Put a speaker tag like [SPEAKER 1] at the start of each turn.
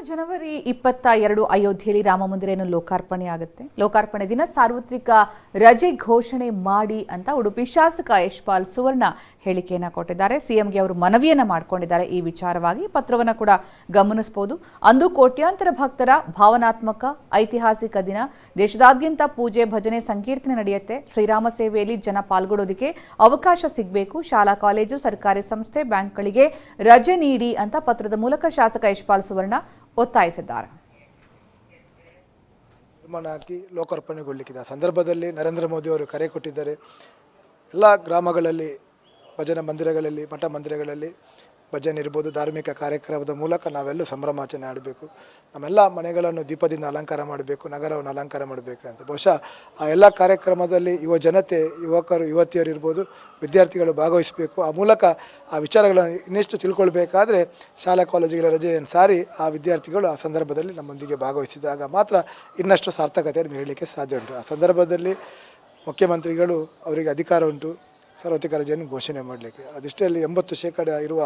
[SPEAKER 1] ಜನವರಿ ಇಪ್ಪತ್ತ ಎರಡು ಅಯೋಧ್ಯೆಯಲ್ಲಿ ರಾಮ ಮಂದಿರ ಏನು ಲೋಕಾರ್ಪಣೆ ಆಗುತ್ತೆ ಲೋಕಾರ್ಪಣೆ ದಿನ ಸಾರ್ವತ್ರಿಕ ರಜೆ ಘೋಷಣೆ ಮಾಡಿ ಅಂತ ಉಡುಪಿ ಶಾಸಕ ಯಶ್ಪಾಲ್ ಸುವರ್ಣ ಹೇಳಿಕೆಯನ್ನು ಕೊಟ್ಟಿದ್ದಾರೆ. ಸಿಎಂಗೆ ಅವರು ಮನವಿಯನ್ನು ಮಾಡಿಕೊಂಡಿದ್ದಾರೆ. ಈ ವಿಚಾರವಾಗಿ ಪತ್ರವನ್ನು ಕೂಡ ಗಮನಿಸಬಹುದು ಅಂದು ಕೋಟ್ಯಾಂತರ ಭಕ್ತರ ಭಾವನಾತ್ಮಕ ಐತಿಹಾಸಿಕ ದಿನ. ದೇಶದಾದ್ಯಂತ ಪೂಜೆ, ಭಜನೆ, ಸಂಕೀರ್ತನೆ ನಡೆಯುತ್ತೆ. ಶ್ರೀರಾಮ ಸೇವೆಯಲ್ಲಿ ಜನ ಪಾಲ್ಗೊಳ್ಳೋದಕ್ಕೆ ಅವಕಾಶ ಸಿಗಬೇಕು. ಶಾಲಾ, ಕಾಲೇಜು, ಸರ್ಕಾರಿ ಸಂಸ್ಥೆ ಬ್ಯಾಂಕ್ಗಳಿಗೆ ರಜೆ ನೀಡಿ ಅಂತ ಪತ್ರದ ಮೂಲಕ ಶಾಸಕ ಯಶ್ಪಾಲ್ ಸುವರ್ಣ ಒತ್ತಾಯಿಸಿದ್ದಾರೆ.
[SPEAKER 2] ಹಾಕಿ ಲೋಕಾರ್ಪಣೆಗೊಳ್ಳಿಕ್ಕಿದೆ. ಆ ಸಂದರ್ಭದಲ್ಲಿ ನರೇಂದ್ರ ಮೋದಿ ಅವರು ಕರೆ ಕೊಟ್ಟಿದ್ದಾರೆ. ಎಲ್ಲ ಗ್ರಾಮಗಳಲ್ಲಿ, ಭಜನಾ ಮಂದಿರಗಳಲ್ಲಿ, ಮಠ ಮಂದಿರಗಳಲ್ಲಿ ಭಜನೆ ಇರ್ಬೋದು, ಧಾರ್ಮಿಕ ಕಾರ್ಯಕ್ರಮದ ಮೂಲಕ ನಾವೆಲ್ಲೂ ಸಂಭ್ರಮಾಚರಣೆ ಆಡಬೇಕು. ನಮ್ಮೆಲ್ಲ ಮನೆಗಳನ್ನು ದೀಪದಿಂದ ಅಲಂಕಾರ ಮಾಡಬೇಕು, ನಗರವನ್ನು ಅಲಂಕಾರ ಮಾಡಬೇಕು ಅಂತ. ಬಹುಶಃ ಆ ಎಲ್ಲ ಕಾರ್ಯಕ್ರಮದಲ್ಲಿ ಯುವ ಜನತೆ, ಯುವಕರು, ಯುವತಿಯರು ಇರ್ಬೋದು, ವಿದ್ಯಾರ್ಥಿಗಳು ಭಾಗವಹಿಸಬೇಕು. ಆ ಮೂಲಕ ಆ ವಿಚಾರಗಳನ್ನು ಇನ್ನಷ್ಟು ತಿಳ್ಕೊಳ್ಬೇಕಾದ್ರೆ ಶಾಲಾ ಕಾಲೇಜುಗಳ ರಜೆಯನ್ನು ಸಾರಿ ಆ ವಿದ್ಯಾರ್ಥಿಗಳು ಆ ಸಂದರ್ಭದಲ್ಲಿ ನಮ್ಮೊಂದಿಗೆ ಭಾಗವಹಿಸಿದಾಗ ಮಾತ್ರ ಇನ್ನಷ್ಟು ಸಾರ್ಥಕತೆಯನ್ನು ಮೀರಲಿಕ್ಕೆ ಸಾಧ್ಯ ಉಂಟು. ಆ ಸಂದರ್ಭದಲ್ಲಿ ಮುಖ್ಯಮಂತ್ರಿಗಳು ಅವರಿಗೆ ಅಧಿಕಾರ ಉಂಟು. ಸಾರ್ವತ್ರಿಕ ರಜೆಯನ್ನು ಘೋಷಣೆ ಮಾಡಲಿಕ್ಕೆ. ಅದಿಷ್ಟೇ ಅಲ್ಲಿ ಎಂಬತ್ತು ಶೇಕಡ ಇರುವ